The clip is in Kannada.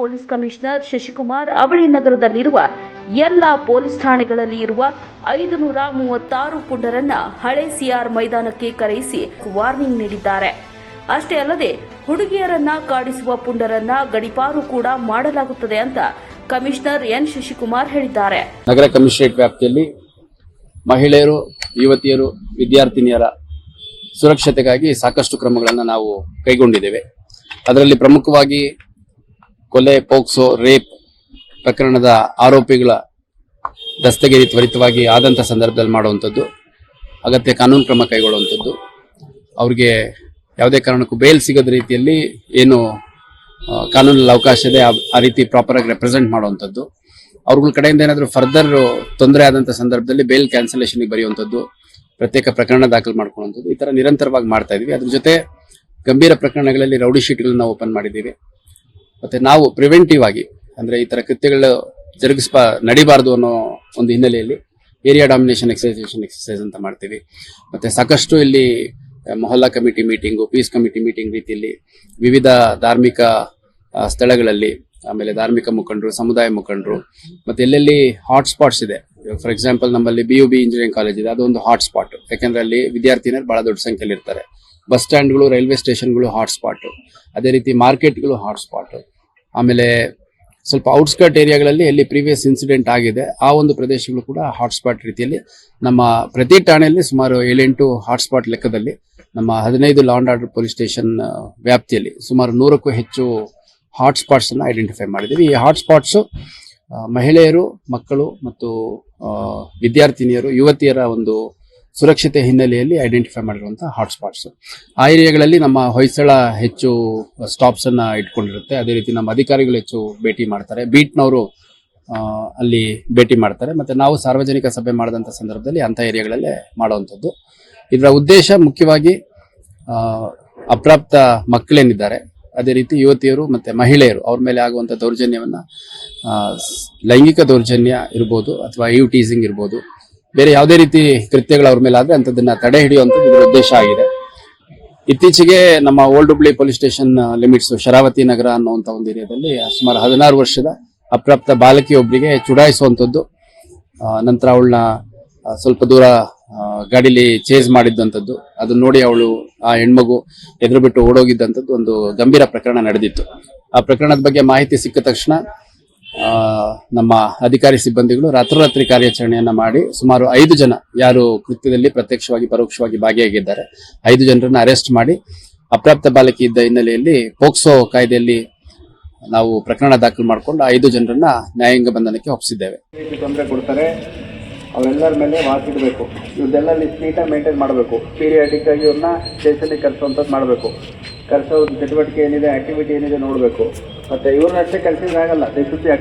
ಪೊಲೀಸ್ ಕಮಿಷನರ್ ಶಶಿಕುಮಾರ್ ಅವಳಿ ನಗರದಲ್ಲಿರುವ ಎಲ್ಲ ಪೊಲೀಸ್ ಠಾಣೆಗಳಲ್ಲಿ ಇರುವ ಐದು ನೂರ ಮೂವತ್ತಾರು ಪುಂಡರನ್ನ ಹಳೆ ಸಿಆರ್ ಮೈದಾನಕ್ಕೆ ಕರೆಯಿಸಿ ವಾರ್ನಿಂಗ್ ನೀಡಿದ್ದಾರೆ. ಅಷ್ಟೇ ಅಲ್ಲದೆ ಹುಡುಗಿಯರನ್ನ ಕಾಡಿಸುವ ಪುಂಡರನ್ನ ಗಡಿಪಾರು ಕೂಡ ಮಾಡಲಾಗುತ್ತದೆ ಅಂತ ಕಮಿಷನರ್ ಎನ್ ಶಶಿಕುಮಾರ್ ಹೇಳಿದ್ದಾರೆ. ನಗರ ಕಮಿಷನರೇಟ್ ವ್ಯಾಪ್ತಿಯಲ್ಲಿ ಮಹಿಳೆಯರು, ಯುವತಿಯರು, ವಿದ್ಯಾರ್ಥಿನಿಯರ ಸುರಕ್ಷತೆಗಾಗಿ ಸಾಕಷ್ಟು ಕ್ರಮಗಳನ್ನು ನಾವು ಕೈಗೊಂಡಿದ್ದೇವೆ. ಅದರಲ್ಲಿ ಪ್ರಮುಖವಾಗಿ ಕೊಲೆ, ಪೋಕ್ಸೋ, ರೇಪ್ ಪ್ರಕರಣದ ಆರೋಪಿಗಳ ದಸ್ತಗಿರಿ ತ್ವರಿತವಾಗಿ ಆದಂಥ ಸಂದರ್ಭದಲ್ಲಿ ಮಾಡುವಂಥದ್ದು, ಅಗತ್ಯ ಕಾನೂನು ಕ್ರಮ ಕೈಗೊಳ್ಳುವಂಥದ್ದು. ಅವ್ರಿಗೆ ಯಾವುದೇ ಕಾರಣಕ್ಕೂ ಬೇಲ್ ಸಿಗದ ರೀತಿಯಲ್ಲಿ ಏನು ಕಾನೂನಲ್ಲಿ ಅವಕಾಶ ಇದೆ, ಆ- ಆ ರೀತಿ ಪ್ರಾಪರ್ ಆಗಿ ರೆಪ್ರೆಸೆಂಟ್ ಮಾಡುವಂಥದ್ದು. ಅವ್ರಗಳ ಕಡೆಯಿಂದ ಏನಾದರೂ ಫರ್ದರ್ ತೊಂದರೆ ಆದಂಥ ಸಂದರ್ಭದಲ್ಲಿ ಬೇಲ್ ಕ್ಯಾನ್ಸಲೇಷನ್ಗೆ ಬರೆಯುವಂಥದ್ದು, ಪ್ರತ್ಯೇಕ ಪ್ರಕರಣ ದಾಖಲು ಮಾಡ್ಕೊಳ್ಳುವಂಥದ್ದು, ಈ ಥರ ನಿರಂತರವಾಗಿ ಮಾಡ್ತಾ ಇದ್ದೀವಿ ಅದ್ರ ಜೊತೆ ಗಂಭೀರ ಪ್ರಕರಣಗಳಲ್ಲಿ ರೌಡಿ ಶೀಟ್ಗಳನ್ನ ಓಪನ್ ಮಾಡಿದ್ದೀವಿ. ಮತ್ತೆ ನಾವು ಪ್ರಿವೆಂಟಿವ್ ಆಗಿ, ಅಂದ್ರೆ ಈ ತರ ಕೃತ್ಯಗಳು ಜರುಗಿಸ್ಬ ನಡಿಬಾರ್ದು ಅನ್ನೋ ಒಂದು ಹಿನ್ನೆಲೆಯಲ್ಲಿ ಏರಿಯಾ ಡಾಮಿನೇಷನ್ ಎಕ್ಸೈಸೇಷನ್ ಎಕ್ಸರ್ಸೈಸ್ ಅಂತ ಮಾಡ್ತೀವಿ. ಮತ್ತೆ ಸಾಕಷ್ಟು ಇಲ್ಲಿ mohalla committee meeting peace committee meeting ರೀತಿಯಲ್ಲಿ ವಿವಿಧ ಧಾರ್ಮಿಕ ಸ್ಥಳಗಳಲ್ಲಿ, ಆಮೇಲೆ ಧಾರ್ಮಿಕ ಮುಖಂಡರು, ಸಮುದಾಯ ಮುಖಂಡರು, ಮತ್ತೆ ಎಲ್ಲೆಲ್ಲಿ ಹಾಟ್ ಸ್ಪಾಟ್ಸ್ ಇದೆ. ಫಾರ್ ಎಕ್ಸಾಂಪಲ್ ನಮ್ಮಲ್ಲಿ B U B engineering college ಇದೆ. ಅದೊಂದು ಹಾಟ್ ಸ್ಪಾಟ್ ಯಾಕಂದ್ರೆ ಅಲ್ಲಿ ವಿದ್ಯಾರ್ಥಿನಿಯರು ಬಹಳ ದೊಡ್ಡ ಸಂಖ್ಯೆಯಲ್ಲಿ ಇರ್ತಾರೆ ಬಸ್ ಸ್ಟ್ಯಾಂಡ್ಗಳು, ರೈಲ್ವೆ ಸ್ಟೇಷನ್ಗಳು ಹಾಟ್ ಸ್ಪಾಟ್ ಅದೇ ರೀತಿ ಮಾರ್ಕೆಟ್ಗಳು ಹಾಟ್ ಸ್ಪಾಟ್ ಆಮೇಲೆ ಸ್ವಲ್ಪ ಔಟ್ಸ್ಕರ್ಟ್ ಏರಿಯಾಗಳಲ್ಲಿ ಎಲ್ಲಿ ಪ್ರೀವಿಯಸ್ ಇನ್ಸಿಡೆಂಟ್ ಆಗಿದೆ, ಆ ಒಂದು ಪ್ರದೇಶಗಳು ಕೂಡ ಹಾಟ್ಸ್ಪಾಟ್ ರೀತಿಯಲ್ಲಿ ನಮ್ಮ ಪ್ರತಿ ಠಾಣೆಯಲ್ಲಿ ಸುಮಾರು ಏಳೆಂಟು ಹಾಟ್ಸ್ಪಾಟ್ ಲೆಕ್ಕದಲ್ಲಿ ನಮ್ಮ ಹದಿನೈದು law and order police station ವ್ಯಾಪ್ತಿಯಲ್ಲಿ ಸುಮಾರು ನೂರಕ್ಕೂ ಹೆಚ್ಚು ಹಾಟ್ಸ್ಪಾಟ್ಸ್ ಅನ್ನ ಐಡೆಂಟಿಫೈ ಮಾಡಿದ್ದೀವಿ. ಈ ಹಾಟ್ಸ್ಪಾಟ್ಸ್ ಮಹಿಳೆಯರು, ಮಕ್ಕಳು ಮತ್ತು ವಿದ್ಯಾರ್ಥಿನಿಯರು, ಯುವತಿಯರ ಒಂದು ಸುರಕ್ಷತೆ ಹಿನ್ನೆಲೆಯಲ್ಲಿ ಐಡೆಂಟಿಫೈ ಮಾಡಿರುವಂತಹ ಹಾಟ್ಸ್ಪಾಟ್ಸ್ ಆ ಏರಿಯಾಗಳಲ್ಲಿ ನಮ್ಮ ಹೊಯ್ಸಳ ಹೆಚ್ಚು ಸ್ಟಾಪ್ಸ್ ಅನ್ನ ಇಟ್ಕೊಂಡಿರುತ್ತೆ. ಅದೇ ರೀತಿ ನಮ್ಮ ಅಧಿಕಾರಿಗಳು ಹೆಚ್ಚು ಭೇಟಿ ಮಾಡ್ತಾರೆ. ಬೀಟ್ನವರು ಅಲ್ಲಿ ಭೇಟಿ ಮಾಡ್ತಾರೆ. ಮತ್ತೆ ನಾವು ಸಾರ್ವಜನಿಕ ಸಭೆ ಮಾಡಿದಂಥ ಸಂದರ್ಭದಲ್ಲಿ ಅಂಥ ಏರಿಯಾಗಳಲ್ಲೇ ಮಾಡುವಂಥದ್ದು. ಇದರ ಉದ್ದೇಶ ಮುಖ್ಯವಾಗಿ ಅಪ್ರಾಪ್ತ ಮಕ್ಕಳೇನಿದ್ದಾರೆ. ಅದೇ ರೀತಿ ಯುವತಿಯರು ಮತ್ತೆ ಮಹಿಳೆಯರು, ಅವ್ರ ಮೇಲೆ ಆಗುವಂಥ ದೌರ್ಜನ್ಯವನ್ನ ಲೈಂಗಿಕ ದೌರ್ಜನ್ಯ ಇರ್ಬೋದು ಅಥವಾ ಯು ಟೀಸಿಂಗ್ ಇರ್ಬೋದು. ಬೇರೆ ಯಾವುದೇ ರೀತಿ ಕೃತ್ಯಗಳು ಅವ್ರ ಮೇಲೆ ಆದ್ರೆ ಅಂಥದ್ದನ್ನ ತಡೆ ಹಿಡಿಯುವಂಥದ್ದು ಇದರ ಉದ್ದೇಶ ಆಗಿದೆ. ಇತ್ತೀಚೆಗೆ ನಮ್ಮ old Hubli police station limits Sharavati Nagar ಅನ್ನುವಂಥ ಒಂದು ಏರಿಯಾದಲ್ಲಿ ಸುಮಾರು ಹದಿನಾರು ವರ್ಷದ ಅಪ್ರಾಪ್ತ ಬಾಲಕಿಯೊಬ್ಬರಿಗೆ ಚುಡಾಯಿಸುವಂಥದ್ದು. ನಂತರ ಅವಳನ್ನ ಸ್ವಲ್ಪ ದೂರ ಗಾಡಿಲಿ ಚೇಸ್ ಮಾಡಿದ್ದಂಥದ್ದು. ಅದನ್ನ ನೋಡಿ ಅವಳು, ಆ ಹೆಣ್ಮಗು ಎದುರು ಬಿಟ್ಟು ಓಡೋಗಿದ್ದಂಥದ್ದು ಒಂದು ಗಂಭೀರ ಪ್ರಕರಣ ನಡೆದಿತ್ತು. ಆ ಪ್ರಕರಣದ ಬಗ್ಗೆ ಮಾಹಿತಿ ಸಿಕ್ಕ ತಕ್ಷಣ ನಮ್ಮ ಅಧಿಕಾರಿ ಸಿಬ್ಬಂದಿಗಳು ರಾತ್ರೋರಾತ್ರಿ ಕಾರ್ಯಾಚರಣೆಯನ್ನ ಮಾಡಿ ಸುಮಾರು ಐದು ಜನ, ಯಾರು ಕೃತ್ಯದಲ್ಲಿ ಪ್ರತ್ಯಕ್ಷವಾಗಿ, ಪರೋಕ್ಷವಾಗಿ ಭಾಗಿಯಾಗಿದ್ದಾರೆ, ಐದು ಜನರನ್ನ ಅರೆಸ್ಟ್ ಮಾಡಿ ಅಪ್ರಾಪ್ತ ಬಾಲಕಿ ಇದ್ದ ಹಿನ್ನೆಲೆಯಲ್ಲಿ ಪೋಕ್ಸೋ ಕಾಯ್ದೆಯಲ್ಲಿ ನಾವು ಪ್ರಕರಣ ದಾಖಲು ಮಾಡಿಕೊಂಡು ಐದು ಜನರನ್ನ ನ್ಯಾಯಾಂಗ ಬಂಧನಕ್ಕೆ ಒಪ್ಪಿಸಿದ್ದೇವೆ. ತೊಂದರೆ ಕೊಡ್ತಾರೆ? ಅವೆಲ್ಲರ ಮೇಲೆ ವಾಸಿಡಬೇಕು ಇವ್ರದ್ದೆಲ್ಲ ಲಿಸ್ಟ್ ನೀಟಾಗಿ ಮೇಂಟೈನ್ ಮಾಡಬೇಕು. ಪೀರಿಯಾಡಿಕ್ ಆಗಿ ಇವ್ರನ್ನ ಸ್ಟೇಷನ್ಗೆ ಕರೆಸುವಂಥದ್ದು ಮಾಡಬೇಕು. ಕರೆಸೋ ಚಟುವಟಿಕೆ ಏನಿದೆ ಆಕ್ಟಿವಿಟಿ ಏನಿದೆ ನೋಡಬೇಕು. ಮತ್ತು ಇವ್ರನ್ನಷ್ಟೇ ಕರೆಸಿದ್ರೆ ಆಗಲ್ಲ. They should be